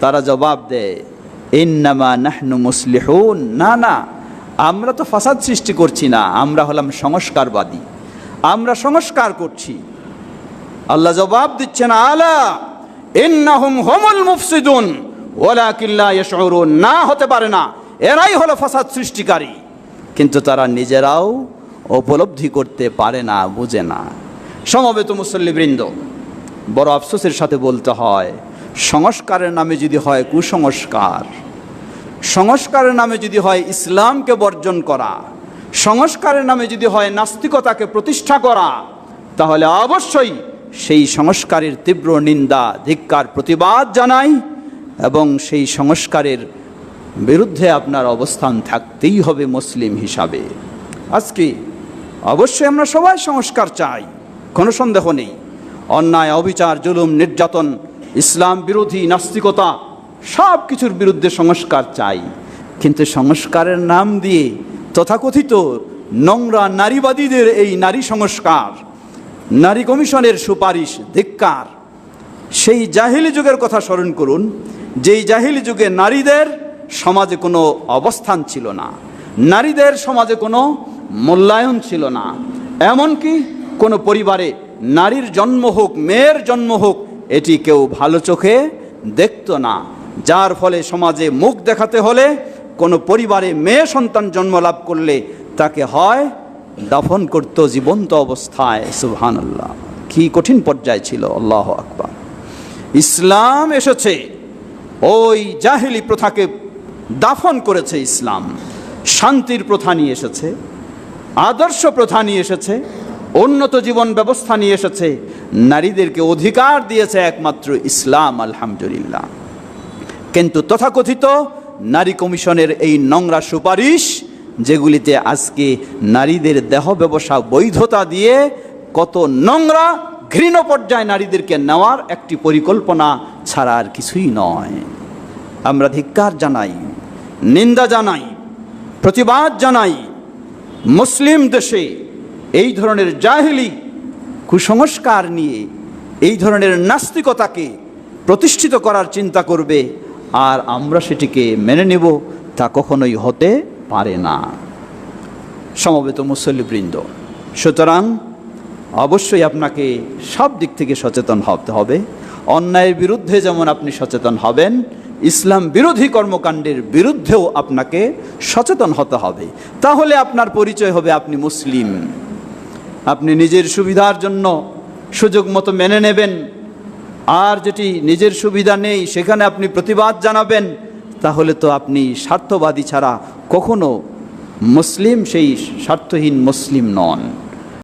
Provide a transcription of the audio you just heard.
তারা জবাব দেয়, ইন্নামা নাহনু মুসলিহুন। না না, আমরা তো ফাসাদ সৃষ্টি করছি না, আমরা হলাম সংস্কারবাদী, আমরা সংস্কার করছি। আল্লাহ জবাব দিচ্ছেন, আলা ইন্নাহুম হুমুল মুফসিদুন ওয়ালাকিল্লা ইয়াশউরুন। না, হতে পারে না, এরাই হলো ফাসাদ সৃষ্টিকারী, কিন্তু তারা নিজেরাও উপলব্ধি করতে পারে না, বুঝে না। সমবেত মুসল্লিবৃন্দ বড় আফসোসের সাথে বলতে হয় সংস্কারের নামে যদি হয় কুসংস্কার। সংস্কারের নামে যদি হয় ইসলামকে বর্জন করা। সংস্কারের নামে যদি হয় নাস্তিকতাকে প্রতিষ্ঠা করা, তাহলে অবশ্যই সেই সংস্কারের তীব্র নিন্দা, ধিক্কার, প্রতিবাদ জানাই এবং সেই সংস্কারের বিরুদ্ধে আপনার অবস্থান থাকতেই হবে মুসলিম হিসাবে। আজকে অবশ্যই আমরা সবাই সংস্কার চাই, কোনো সন্দেহ নেই। অন্যায়, অবিচার, জুলুম, নির্যাতন ইসলাম বিরোধী নাস্তিকতা সব কিছুর বিরুদ্ধে সংস্কার চাই। কিন্তু সংস্কারের নাম দিয়ে তথাকথিত নোংরা নারীবাদীদের এই নারী সংস্কার, নারী কমিশনের সুপারিশ ধিক্কার। সেই জাহিলি যুগের কথা স্মরণ করুন, যেই জাহিলি যুগে নারীদের সমাজে কোনো অবস্থান ছিল না, নারীদের সমাজে কোনো মূল্যায়ন ছিল না। এমনকি কোনো পরিবারে নারীর জন্ম হোক, মেয়ের জন্ম হোক এটি কেউ ভালো চোখে দেখতো না। যার ফলে সমাজে মুখ দেখাতে হলে কোনো পরিবারে মেয়ে সন্তান জন্ম লাভ করলে তাকে হয় দাফন করত জীবন্ত অবস্থায়, সুবহানাল্লাহ। কি কঠিন পর্যায় ছিল, আল্লাহ আকবার। ইসলাম এসেছে, ওই জাহিলি প্রথাকে দাফন করেছে ইসলাম। শান্তির প্রথা নিয়ে এসেছে, আদর্শ প্রথা নিয়ে এসেছে উন্নত জীবন ব্যবস্থা নিয়ে এসেছে। নারীদেরকে অধিকার দিয়েছে একমাত্র ইসলাম, আলহামদুলিল্লাহ। কিন্তু তথাকথিত নারী কমিশনের এই নোংরা সুপারিশ, যেগুলিতে আজকে নারীদের দেহ ব্যবসা বৈধতা দিয়ে কত নোংরা, ঘৃণ পর্যায়ে নারীদেরকে নেওয়ার একটি পরিকল্পনা ছাড়া আর কিছুই নয়। আমরা ধিক্কার জানাই, নিন্দা জানাই, প্রতিবাদ জানাই, মুসলিম দেশে এই ধরনের জাহিলি কুসংস্কার নিয়ে, এই ধরনের নাস্তিকতাকে প্রতিষ্ঠিত করার চিন্তা করবে, আর আমরা সেটিকে মেনে নেব তা কখনোই হতে পারে না। সমবেত মুসল্লিবৃন্দ, সুতরাং অবশ্যই আপনাকে সব দিক থেকে সচেতন হতে হবে। অন্যায়ের বিরুদ্ধে যেমন আপনি সচেতন হবেন, ইসলাম বিরোধী কর্মকাণ্ডের বিরুদ্ধেও আপনাকে সচেতন হতে হবে। তাহলে আপনার পরিচয় হবে আপনি মুসলিম। আপনি নিজের সুবিধার জন্য সুযোগ মতো মেনে নেবেন। আর যেটি নিজের সুবিধা নেই, সেখানে আপনি প্রতিবাদ জানাবেন, তাহলে তো আপনি স্বার্থবাদী ছাড়া কখনো মুসলিম, সেই স্বার্থহীন মুসলিম নন।